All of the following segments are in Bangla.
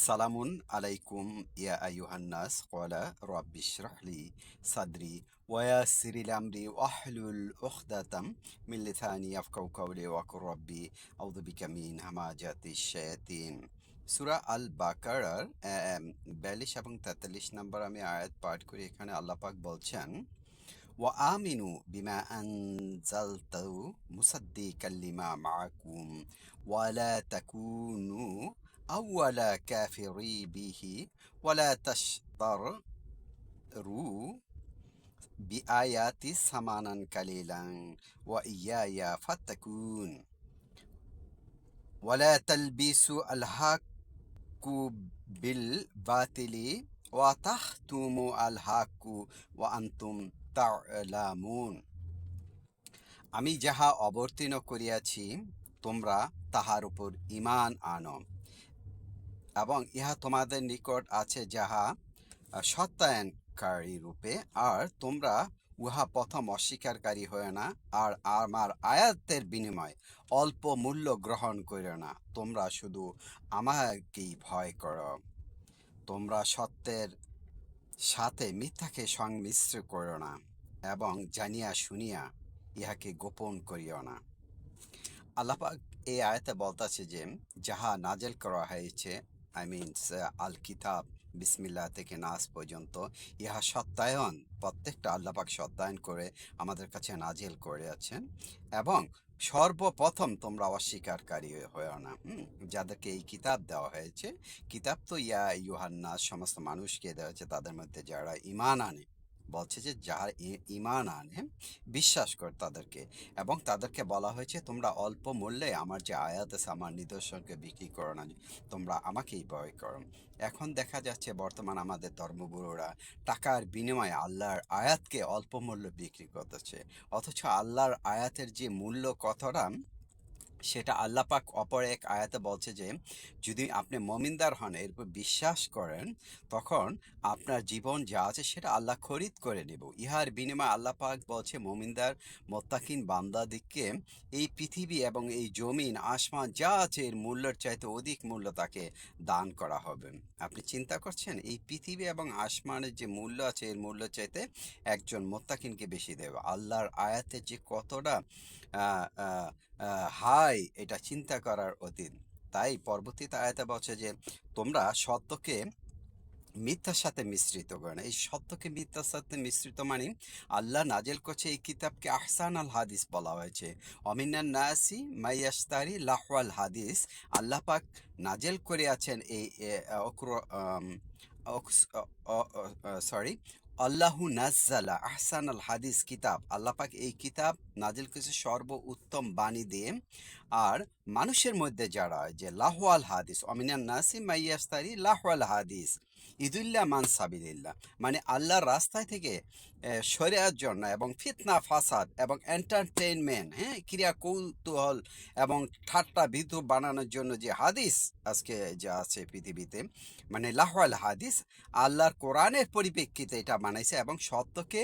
সালামুন আলাইকুম, ইয়া আইয়ুহান্নাস ক্বালা রাব্বি ইশরাহ লি সাদরি ওয়া ইয়াসসির লি আমরি ওয়াহলুল উকদাতাম মিন লিসানি ইয়াফকাহু কাওলি ওয়া কুর রাব্বি, আউযু বিকা মিন হামাজাতিশ শায়াতিন। সূরা আল বাকারার বিয়াল্লিশ এবং তেতাল্লিশ নম্বর আমি আয়াত পাঠ করি, এখানে আল্লাহ পাক বলছেন, ওয়া আমিনু বিমা আনজালতু মুসাদ্দিকাল লিমা মাআকুম, ওয়া লা তাকুনু أول كافري به ولا تشتروا بآياتي ثمنا قليلا وإياي فاتقون ولا تلبسوا الحق بالباطل وتختموا الحق وأنتم تعلمون আমি যাহা অবতীর্ণ করিয়াছি তোমরা তাহার উপর ইমান আনো এবং ইহা তোমাদের নিকট আছে যাহা সত্যায়নকারী রূপে, আর তোমরা উহা প্রথম অস্বীকারী হয়ে না, আর আমার আয়াতের বিনিময় অল্প মূল্য গ্রহণ করো না। তোমরা শুধু আমাকেই ভয় করো। তোমরা সত্যের সাথে মিথ্যাকে সংমিশ্র করো না এবং জানিয়া শুনিয়া ইহাকে গোপন করিও না। আল্লাপাক এই আয়াতে বলতেছে যে, যাহা নাজেল করা হয়েছে আই মিনস আল কিতাব বিসমিল্লা থেকে নাস পর্যন্ত, ইহা সত্যায়ন, প্রত্যেকটা আল্লাপাক সত্যায়ন করে আমাদের কাছে নাজিল করে আছেন। এবং সর্বপ্রথম তোমরা অস্বীকারী হয়েও না যাদেরকে এই কিতাব দেওয়া হয়েছে, কিতাব তো ইয়া ইউহান্নাস সমস্ত মানুষকে দেওয়া হয়েছে, তাদের মধ্যে যারা ইমান আনে। বলছে যে, যার ইমান আনে, বিশ্বাস করে তাদেরকে। এবং তাদেরকে বলা হয়েছে, তোমরা অল্প মূল্যে আমার যে আয়াত আছে, আমার নিদর্শনকে বিক্রি করো না। তোমরা আমাকেই ভয় করো। এখন দেখা যাচ্ছে, বর্তমান আমাদের ধর্মগুরুরা টাকার বিনিময়ে আল্লাহর আয়াতকে অল্প মূল্য বিক্রি করতেছে। অথচ আল্লাহর আয়াতের যে মূল্য কতটা সেটা আল্লাহ পাক অপর এক আয়াতে বলছে যে, যদি আপনি মমিনদার হন এরপর বিশ্বাস করেন, তখন আপনার জীবন যা আছে সেটা আল্লাহ খরিদ করে নেব। ইহার বিনিময়ে আল্লাহ পাক বলছে, মমিনদার, মোত্তাকিন বান্দাদিককে এই পৃথিবী এবং এই জমিন, আসমান যা আছে, এর মূল্যের চাইতে অধিক মূল্য তাকে দান করা হবে। আপনি চিন্তা করছেন, এই পৃথিবী এবং আসমানের যে মূল্য আছে, এর মূল্য চাইতে একজন মোত্তাকিনকে বেশি দেবে আল্লাহর আয়াতে যে কতটা হাই, এটা চিন্তা করার অতীত। তাই পরবর্তীতে আয়াতে বলছে যে, তোমরা সত্যকে মিথ্যার সাথে মিশ্রিত করে না। এই সত্যকে মিথ্যার সাথে মিশ্রিত মানে আল্লাহ নাজেল করছে এই কিতাবকে আহসান আল হাদিস বলা হয়েছে। অমিনান নাসি মাইয়াস্তারি লাহওয়াল হাদিস। আল্লাহ পাক নাজেল করে আছেন এই সরি আল্লাহু নাজ্জালা আহসান আল হাদিস কিতাব। আল্লাহ পাক এই কিতাব নাজিল করেছে সর্ব উত্তম বাণী দিয়ে। আর মানুষের মধ্যে যারা যে লাহওয়াল হাদিস, অমিনান নাসি মাইয়াস্তারি লাহওয়াল হাদিস। ইদুল্লাহ মান সাবিলিল্লাহ। মানে আল্লাহর রাস্তায় থেকে সরিয়ার জন্য এবং ফিতনা, ফাসাদ এবং এন্টারটেইনমেন্ট হ্যাঁ ক্রিয়া কৌতূহল এবং ঠাট্টা, বিধু বানানোর জন্য যে হাদিস আজকে যা আছে পৃথিবীতে মানে লাহওয়াল হাদিস, আল্লাহর কোরআনের পরিপ্রেক্ষিতে এটা বানাইছে এবং সত্যকে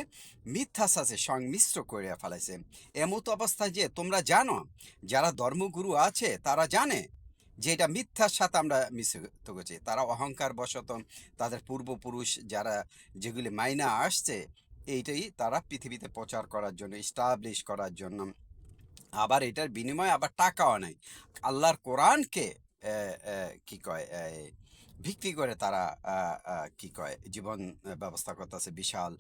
মিথ্যা সাথে সংমিশ্র করে ফেলাইছে। এমত অবস্থায় যে তোমরা জানো, যারা ধর্মগুরু আছে, তারা জানে যে এটা মিথ্যার সাথে আমরা মিশ্রিত করছি তারা অহংকার বশত তাদের পূর্বপুরুষ যারা যেগুলি মাইনা আসছে, এইটাই তারা পৃথিবীতে প্রচার করার জন্য ইস্টাবলিশ করার জন্য। আবার এটার বিনিময়ে আবার টাকাও নেই। আল্লাহর কোরআনকে কি কয় ভিত্তি করে তারা কি কয়, জীবন ব্যবস্থা করতেছে, বিশাল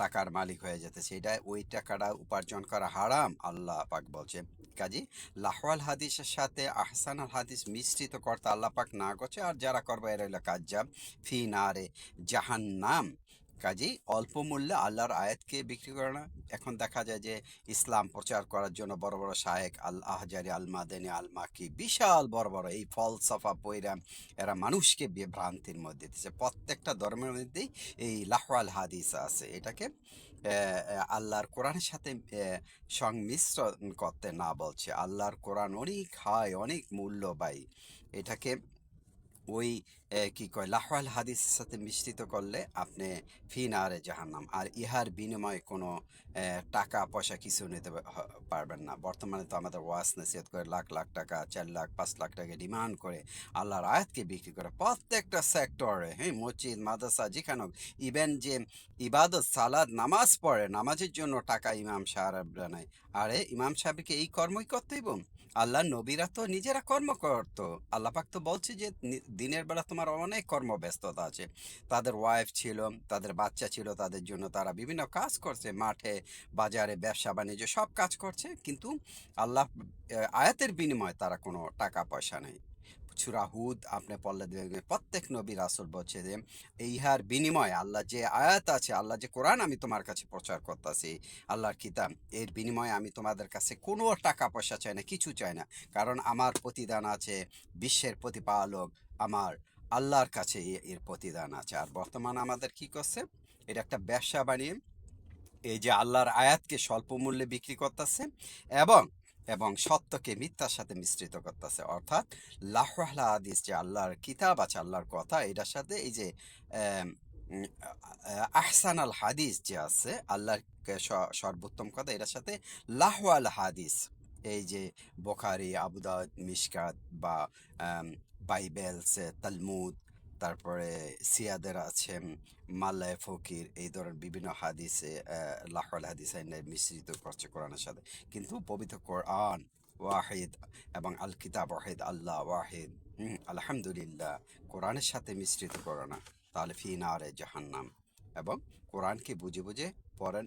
টাকার মালিক হয়ে যেতে। সেটা ওই টাকাটা উপার্জন করা হারাম, আল্লাহ পাক বলছে। কাজে লাহওয়াল হাদিসের সাথে আহসান আল হাদিস মিশ্রিত করতে আল্লাহ পাক না করছে, আর যারা করবে এরা হলো কাজ্জাব ফি নারে জাহান্নাম। কাজী অল্প মূল্যে আল্লাহর আয়াতকে বিক্রি করে না। এখন দেখা যায় যে ইসলাম প্রচার করার জন্য বড় বড় শায়েক আল আহজারি, আল মাদানি, আল মাকি বিশাল বড় বড় এই ফলসফা পৈরা এরা মানুষকে বিভ্রান্তির মধ্যে দিচ্ছে প্রত্যেকটা ধর্মের মধ্যেই এই লাহওয়াল হাদিস আছে। এটাকে আল্লাহর কোরআনের সাথে সংমিশ্রণ করতে না বলছে। আল্লাহর কোরআন অনেক হাই, অনেক মূল্যবাহী। এটাকে ওই কি কয় লাহওয়াল হাদিসের সাথে মিশ্রিত করলে আপনি ফি নারে জাহান্নাম। আর ইহার বিনিময়ে কোনো টাকা, পয়সা কিছু নিতে পারবেন না। বর্তমানে তো আমাদের ওয়াস নসিহত করে লাখ লাখ টাকা, চার লাখ, পাঁচ লাখ টাকা ডিমান্ড করে আল্লাহর আয়াতকে বিক্রি করে প্রত্যেকটা সেক্টরে হ্যাঁ মসজিদ, মাদ্রাসা, যেখানে হোক, ইভেন যে ইবাদত সালাদ নামাজ পড়ে, নামাজের জন্য টাকা ইমাম সাহেবরা নেয়। আরে, ইমাম সাহেবকে এই কর্মই করতে হইব আল্লাহ নবীরা তো নিজেরা কর্ম করতো। আল্লাপাক তো বলছে যে দিনের বেলা তোমার অনেক কর্মব্যস্ততা আছে। তাদের ওয়াইফ ছিল, তাদের বাচ্চা ছিল, তাদের জন্য তারা বিভিন্ন কাজ করছে। মাঠে, বাজারে, ব্যবসা বাণিজ্য সব কাজ করছে। কিন্তু আল্লাহ আয়াতের বিনিময়ে তারা কোনো টাকা পয়সা নেই। সুরা হুদ, আপনি পড়লে দেখবেন প্রত্যেক নবী রাসুল বলছে যে, ইহার বিনিময়ে আল্লাহ যে আয়াত আছে, আল্লাহ যে কোরআন আমি তোমার কাছে প্রচার করতেছি, আল্লাহর কিতাব, এর বিনিময়ে আমি তোমাদের কাছে কোনো টাকা পয়সা চাই না, কিছু চাই না। কারণ আমার প্রতিদান আছে, বিশ্বের প্রতিপালক আমার আল্লাহর কাছে এর প্রতিদান আছে। আর বর্তমানে আমাদের কি করছে? এটা একটা ব্যবসা বানিয়ে, এই যে আল্লাহর আয়াতকে স্বল্প মূল্যে বিক্রি করতেছে এবং এবং সত্যকে মিথ্যার সাথে মিশ্রিত করতেছে। অর্থাৎ লাহওয়ালা হাদিস যে আল্লাহর কিতাব আছে, আল্লাহর কথা, এটার সাথে এই যে আহসান আল হাদিস যে আছে, আল্লাহর সর্বোত্তম কথা, এটার সাথে লাহওয়াল হাদিস, এই যে বোখারি আবুদাউদ মিশকাত বা বাইবেলস তালমুদ তারপরে সিয়াদের আছে মাল্লায় ফকির এই ধরনের বিভিন্ন হাদিসে লাহওয়াল হাদিস মিশ্রিত করছে কোরআনের সাথে। কিন্তু পবিত্র কোরআন ওয়াহিদ এবং আল কিতাব ওয়াহিদ আল্লাহ ওয়াহিদ হুম, আলহামদুলিল্লাহ কোরআনের সাথে মিশ্রিত করো না তাহলে ফি নারে জাহান্নাম। এবং কোরআনকে বুঝে বুঝে পড়েন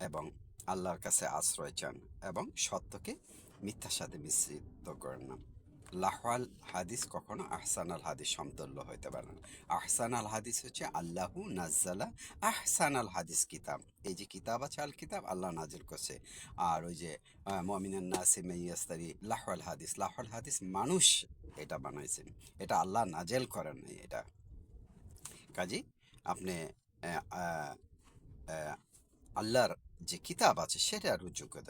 এবং আল্লাহর কাছে আশ্রয় চান এবং সত্যকে মিথ্যার সাথে মিশ্রিত করেন না। লাহওয়াল হাদিস কখনো আহসান আল হাদিস সমতুল্য হইতে পারে না। আহসান আল হাদিস হচ্ছে আল্লাহু নাজ্জালা আহসান আল হাদিস কিতাব। এই যে কিতাব আছে আল কিতাব আল্লাহ নাজিল করছে। আর ওই যে মমিনান নাসিম ইয়াস্তারি লাহওয়াল হাদিস। লাহওয়াল হাদিস মানুষ এটা বানাইছেন এটা আল্লাহ নাজেল করেন নাই এটা। কাজী, আপনি আল্লাহর যে কিতাব আছে সেটা রুজু করে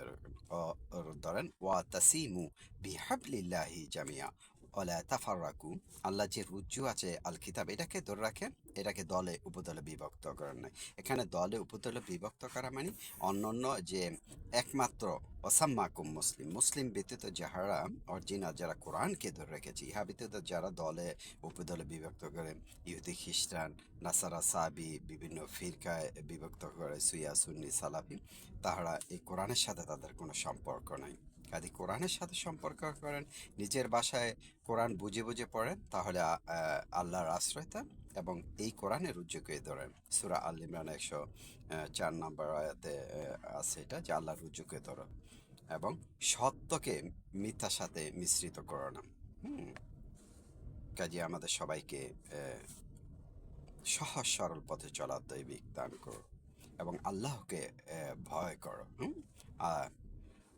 ধরেন ওয়া তাসিমু বিহাবলিল্লাহি জামিয়া। ওলা তাফাররাকু আল্লাহ যে রুজু আছে আল কিতাব এটাকে ধরে রাখেন, এটাকে দলে উপদলে বিভক্ত করেন নাই। এখানে দলে উপদলে বিভক্ত করা মানে অন্যান্য যে একমাত্র অসাম্মাকুম মুসলিম মুসলিম ব্যতীত যাহারা অরিজিনাল, যারা কোরআনকে ধরে রেখেছে, ইহা ব্যতীত যারা দলে উপদলে বিভক্ত করে, ইহুদি, খ্রিস্টান, নাসারা সাবি বিভিন্ন ফিরকায় বিভক্ত করে, সুইয়া, সুন্নি, সালাফি, তাহারা এই কোরআনের সাথে তাদের কোনো সম্পর্ক নাই। কাজে কোরআনের সাথে সম্পর্ক করেন, নিজের বাসায় কোরআন বুঝে বুঝে পড়েন, তাহলে আল্লাহর আশ্রয়তা এবং এই কোরআনের উজ্জ্বকে ধরেন। সুরা আল ইমরান একশো চার নম্বর আয়াতে আছে এটা, যে আল্লাহর উজ্জ্বকে ধরো এবং সত্যকে মিথ্যার সাথে মিশ্রিত করো না। কাজে আমাদের সবাইকে সহজ, সরল পথে চলার দৈবিক দান করো এবং আল্লাহকে ভয় করো। হুম?